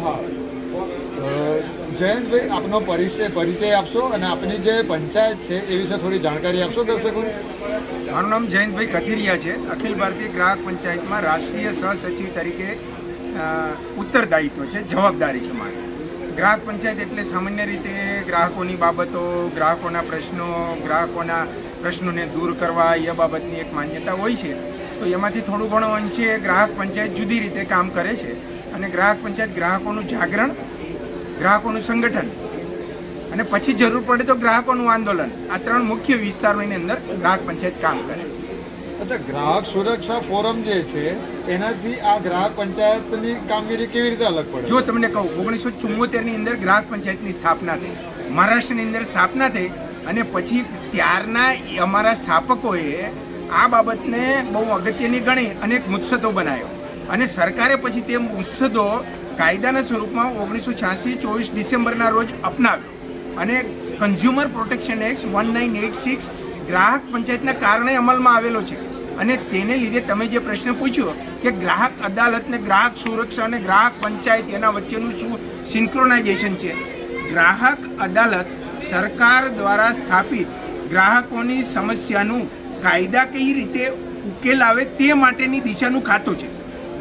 હા. જયંતભાઈ, આપનો પરિચય પરિચય આપશો અને આપની જે પંચાયત છે એ વિશે થોડી જાણકારી આપશો દર્શકોને? મારું નામ જયંતભાઈ કથિરિયા છે, અખિલ ભારતીય ગ્રાહક પંચાયતમાં રાષ્ટ્રીય સહસચિવ તરીકે ઉત્તરદાયિત્વ છે, જવાબદારી છે મારી. ગ્રાહક પંચાયત એટલે સામાન્ય રીતે ગ્રાહકોની બાબતો, ગ્રાહકોના પ્રશ્નો, ગ્રાહકોના પ્રશ્નોને દૂર કરવા, એ બાબતની એક માન્યતા હોય છે. તો એમાંથી થોડું ઘણું અંશે ગ્રાહક પંચાયત જુદી રીતે કામ કરે છે. અને ગ્રાહક પંચાયત ગ્રાહકોનું જાગરણ ગ્રાહકોનું સંગઠન. અને પછી જરૂર પડે તો ગ્રાહકોનું આંદોલન. આ ત્રણ મુખ્ય વિસ્તારોની અંદર ગ્રાહક પંચાયત કામ કરે છે. અચ્છા ગ્રાહક સુરક્ષા ફોરમ જે છે એનાથી આ ગ્રાહક પંચાયતની કામગીરી કેવી રીતે અલગ પડે? જો તમને કહું ઓગણીસો ચુમ્મોતેરની અંદર ગ્રાહક પંચાયતની સ્થાપના થઈ. મહારાષ્ટ્રની અંદર સ્થાપના થઈ અને પછી ત્યારના અમારા સ્થાપકોએ આ બાબતને બહુ અગત્યની ગણી અને એક મુત્સદો બનાવ્યો. અને સરકારે પછી તે મુસદ્દો કાયદાના સ્વરૂપમાં ઓગણીસો છ્યાસી ચોવીસ ડિસેમ્બરના રોજ અપનાવ્યો. અને consumer protection act one nine eight six ગ્રાહક પંચાયતના કારણે અમલમાં આવેલો છે. અને તેને લીધે તમે જે પ્રશ્ન પૂછ્યો કે ગ્રાહક અદાલતને ગ્રાહક સુરક્ષા અને ગ્રાહક પંચાયત એના વચ્ચેનું શું સિન્ક્રોનાઇઝેશન છે? ગ્રાહક અદાલત સરકાર દ્વારા સ્થાપિત ગ્રાહકોની સમસ્યાનું કાયદા કઈ રીતે ઉકેલ આવે તે માટેની દિશાનું ખાતું છે.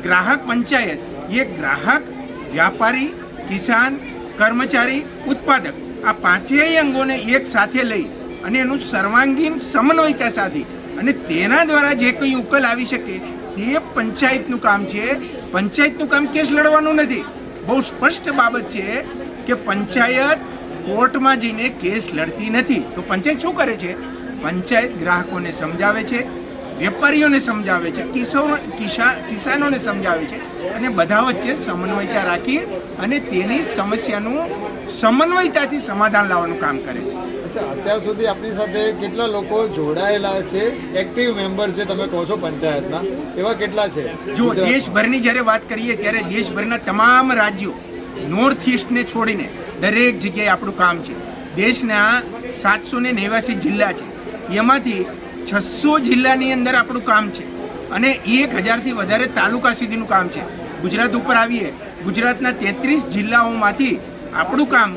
ગ્રાહક પંચાયત, એ ગ્રાહક, વ્યાપારી, કિસાન, કર્મચારી, ઉત્પાદક, આ પાંચેય અંગોને એક સાથે લઈ અને એનું સર્વાંગીણ સમન્વયતા સાધી અને તેના દ્વારા જે કંઈ ઉકેલ આવી શકે તે પંચાયતનું કામ છે. પંચાયતનું કામ કેસ લડવાનું નથી. બહુ સ્પષ્ટ બાબત છે કે પંચાયત કોર્ટમાં જઈને કેસ લડતી નથી. તો પંચાયત શું કરે છે? પંચાયત ગ્રાહકોને સમજાવે છે વેપારીઓને સમજાવે છે કિસો કિસા- કિસાનોને સમજાવે છે અને બધા વચ્ચે સમન્વયતા રાખી અને તેની સમસ્યાનું સમન્વયતાથી સમાધાન લાવવાનું કામ કરે છે. અચ્છા અત્યાર સુધી આપણી સાથે કેટલા લોકો જોડાયેલા છે? એક્ટિવ મેમ્બર છે તમે કહો છો પંચાયતના. એવા કેટલા છે? જો દેશભરની જ્યારે વાત કરીએ ત્યારે દેશભરના તમામ રાજ્યો નોર્થ ઇસ્ટને છોડીને દરેક જગ્યાએ આપણું કામ છે. દેશના સાતસો ને નેવાસી જિલ્લા છે. એમાંથી છસો જિલ્લાની અંદર આપણું કામ છે. અને એક હજારથી વધારે તાલુકા સુધીનું કામ છે. ગુજરાત ઉપર આવીએ, ગુજરાતના તેત્રીસ જિલ્લાઓમાંથી આપણું કામ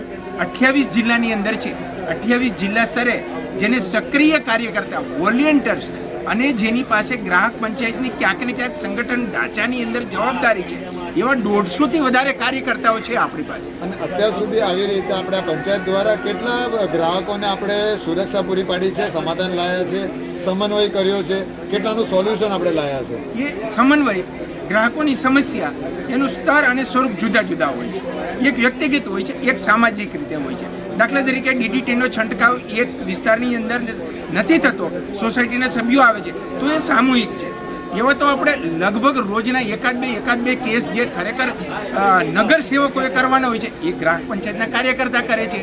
અઠ્યાવીસ જિલ્લાની અંદર છે. અઠ્યાવીસ જિલ્લા સ્તરે જેને સક્રિય કાર્યકર્તા, વોલિયન્ટર્સ અને જેની પાસે ગ્રાહક પંચાયતની ક્યાંક ને ક્યાંક સંગઠન ઢાંચાની અંદર જવાબદારી છે, એવા દોઢસોથી વધારે કાર્યકર્તાઓ છે આપણી પાસે. અને અત્યાર સુધી આવી રીતે આપણે પંચાયત દ્વારા કેટલા ગ્રાહકોને આપણે સુરક્ષા પૂરી પાડી છે, સમાધાન લાયા છે? સમન્વય કર્યો છે, કેટલાનું સોલ્યુશન આપણે લાયા છે? એ સમન્વય, ગ્રાહકોની સમસ્યા, એનું સ્તર અને સ્વરૂપ જુદા જુદા હોય છે. એક વ્યક્તિગત હોય છે, એક સામાજિક રીતે હોય છે. દાખલા તરીકે ડીડીટીનો છંટકાવ એક વિસ્તારની અંદર નથી થતો, સોસાયટીના સભ્યો આવે છે, તો એ સામૂહિક છે. એવા તો આપણે લગભગ રોજના એકાદ બે એકાદ બે કેસ જે ખરેખર નગર સેવકોએ કરવાના હોય છે, એ ગ્રાહક પંચાયતના કાર્યકર્તા કરે છે.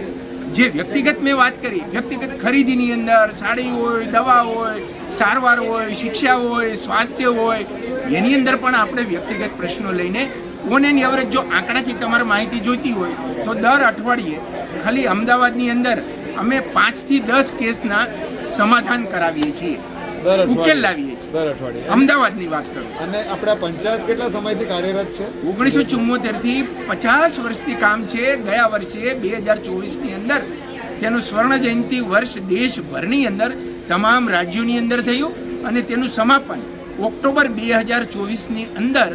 જે વ્યક્તિગત મેં વાત કરી વ્યક્તિગત ખરીદીની અંદર સાડી હોય દવા હોય સારવાર હોય શિક્ષા હોય સ્વાસ્થ્ય હોય એની અંદર પણ આપણે વ્યક્તિગત પ્રશ્નો લઈને ઓન એન એવરેજ જો આંકડાથી તમારે માહિતી જોઈતી હોય તો દર અઠવાડિયે ખાલી અમદાવાદની અંદર અમે પાંચથી દસ કેસના સમાધાન કરાવીએ છીએ. ઉકેલ લાવીએ દર અઠવાડિયે. અમદાવાદની વાત કરું અને આપણા પંચાયત કેટલા સમયથી કાર્યરત છે? ઓગણીસો ચુમ્મોતેરથી પચાસ વર્ષથી કામ છે. ગયા વર્ષે બે હજાર ચોવીસની અંદર તેનું સ્વર્ણ જયંતિ વર્ષ દેશભરની અંદર તમામ રાજ્યોની અંદર થયું અને તેનું સમાપન ઓક્ટોબર બે હજાર ચોવીસની અંદર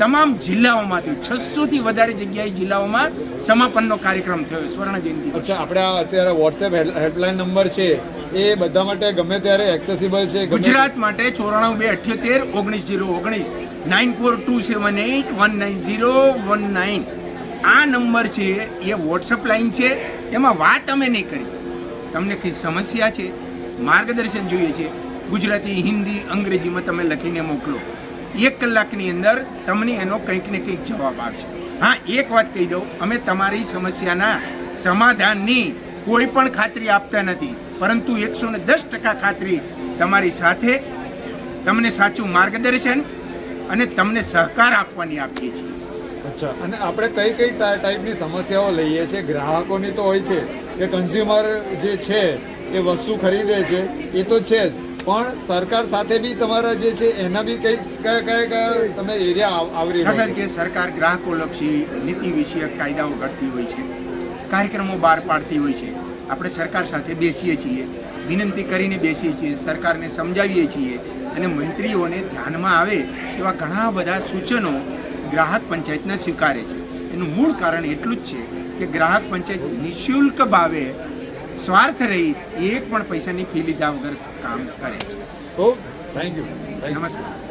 તમામ જિલ્લાઓમાં થયું છસો થી વધારે જગ્યાએ જિલ્લાઓમાં સમાપનનો કાર્યક્રમ થયો સ્વર્ણ જયંતિ અચ્છા આપણે અત્યારે વોટ્સએપ હેલ્પલાઇન નંબર છે. એ બધા માટે ગમે ત્યારે એક્સેસિબલ છે ગુજરાત માટે ચોરાણું બે અઠ્યોતેર, ઓગણીસ જીરો ઓગણીસ, nine four two seven eight, one nine zero one nine. આ નંબર છે, એ વોટ્સઅપ લાઇન છે, એમાં વાત અમે નહીં કરી. તમને કઈ સમસ્યા છે, માર્ગદર્શન જોઈએ છે, ગુજરાતી, હિન્દી, અંગ્રેજીમાં તમે લખીને મોકલો. એક કલાકની અંદર તમને એનો કંઈક ને કંઈક જવાબ આવશે હા, એક વાત કહી દઉં, અમે તમારી સમસ્યાના સમાધાનની કોઈ પણ ખાતરી આપતા નથી. પરંતુ એકસો ને દસ ટકા ખાતરી તમારી સાથે તમને સાચું માર્ગદર્શન અને તમને સહકાર આપવાની આપીએ છીએ. અચ્છા અને આપણે કઈ કઈ ટાઈપની સમસ્યાઓ લઈએ છીએ? ગ્રાહકોની તો હોય છે કે કન્ઝ્યુમર જે છે એ વસ્તુ ખરીદે છે એ તો છે જ. પણ સરકાર સાથે બી તમારા જે છે એના બી કઈ કયા કયા કયા તમે એરિયા આવરી રહ્યા કે સરકાર ગ્રાહકો લક્ષી નીતિ વિષયક કાયદાઓ ઘડતી હોય છે કાર્યક્રમો બહાર પાડતી હોય છે. આપણે સરકાર સાથે બેસીએ છીએ વિનંતી કરીને બેસીએ છીએ સરકારને સમજાવીએ છીએ અને મંત્રીઓને ધ્યાનમાં આવે એવા ઘણા બધા સૂચનો ગ્રાહક પંચાયતના સ્વીકારે છે. એનું મૂળ કારણ એટલું જ છે કે ગ્રાહક પંચાયત નિઃશુલ્ક ભાવે સ્વાર્થ રહી એક પણ પૈસાની ફી લીધા વગર કામ કરે છે. ઓ થેન્ક યુ નમસ્કાર.